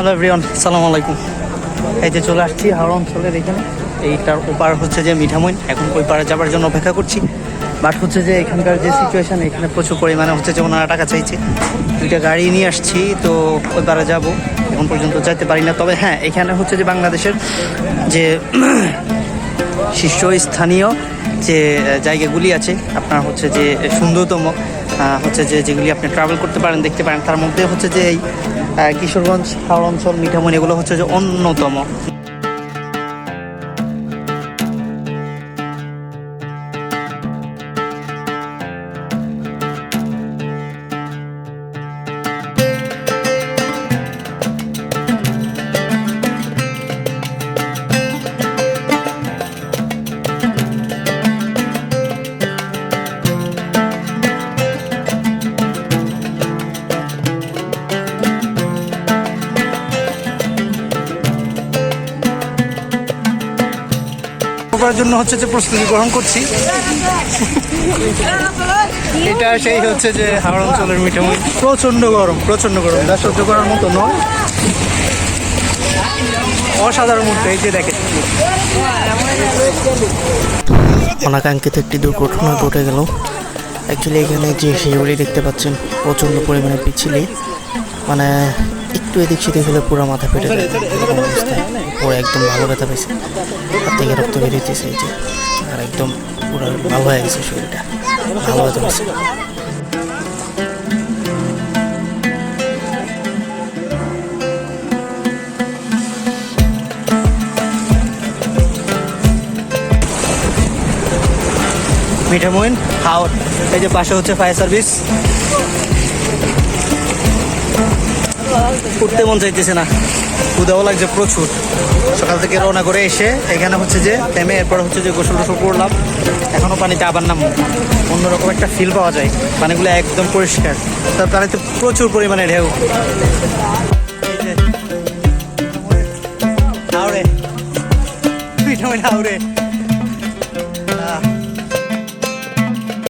Hello everyone সালাম আলাইকুম এই যে চলে আসছি হাওড়া অঞ্চলের এখানে। এইটার ওপার হচ্ছে যে মিঠামইন। এখন ওই পারে যাবার জন্য অপেক্ষা করছি। বাট হচ্ছে যে এখানকার যে সিচুয়েশন এখানে প্রচুর পরিমাণে হচ্ছে যে ওনারা টাকা চাইছে। দুইটা গাড়ি নিয়ে আসছি, তো ওই পারে যাব। এখন পর্যন্ত যাইতে পারি না। তবে হ্যাঁ এখানে হচ্ছে যে বাংলাদেশের যে শীর্ষস্থানীয় যে জায়গাগুলি আছে, আপনার হচ্ছে যে সুন্দরতম হচ্ছে যে যেগুলি আপনি ট্রাভেল করতে পারেন, দেখতে পারেন, তার মধ্যে হচ্ছে যে এই কিশোরগঞ্জ, হাওড় অঞ্চল, মিঠামণি, এগুলো হচ্ছে যে অন্যতম। করার জন্য হচ্ছে যে প্রস্তুতি গ্রহণ করছি। এটা সেই হচ্ছে যে হাওড় অঞ্চলের মিঠামই প্রচণ্ড গরম প্রচণ্ড গরম। যা সহ্য করার মতো নয়। অসাধারণ মুহূর্ত এই যে দেখেন। অনাকাঙ্ক্ষিত একটি দুর্ঘটনা ঘটে গেল। অ্যাকচুয়ালি এখানে যে শিউড়ি দেখতে পাচ্ছেন প্রচণ্ড পরিমাণে পিছিয়ে মানে একটু এদিক সেদিক হলে পুরো মাথা ফেটে যায়। অবস্থায় পরে একদম ভালো ব্যথা পেয়েছে হাত থেকে রক্ত বেরিয়েছে এই যে, আর একদম পুরো ভালো হয়ে গেছে শরীরটা। ভালো ব্যথা পেয়েছে মিঠামইন হাওড় এই যে পাশে হচ্ছে ফায়ার সার্ভিস। উঠতে মন চাইতেছে না। ক্ষুদাও লাগছে প্রচুর। সকাল থেকে রওনা করে এসে এখানে হচ্ছে যে থেমে এরপর হচ্ছে যে গোসল টোসল করলাম। এখনও পানিতে আবার নাম অন্যরকম একটা ফিল পাওয়া যায়। পানিগুলো একদম পরিষ্কার। তার পানিতে প্রচুর পরিমাণে ঢেউ। হাওড়ে হাওড়ে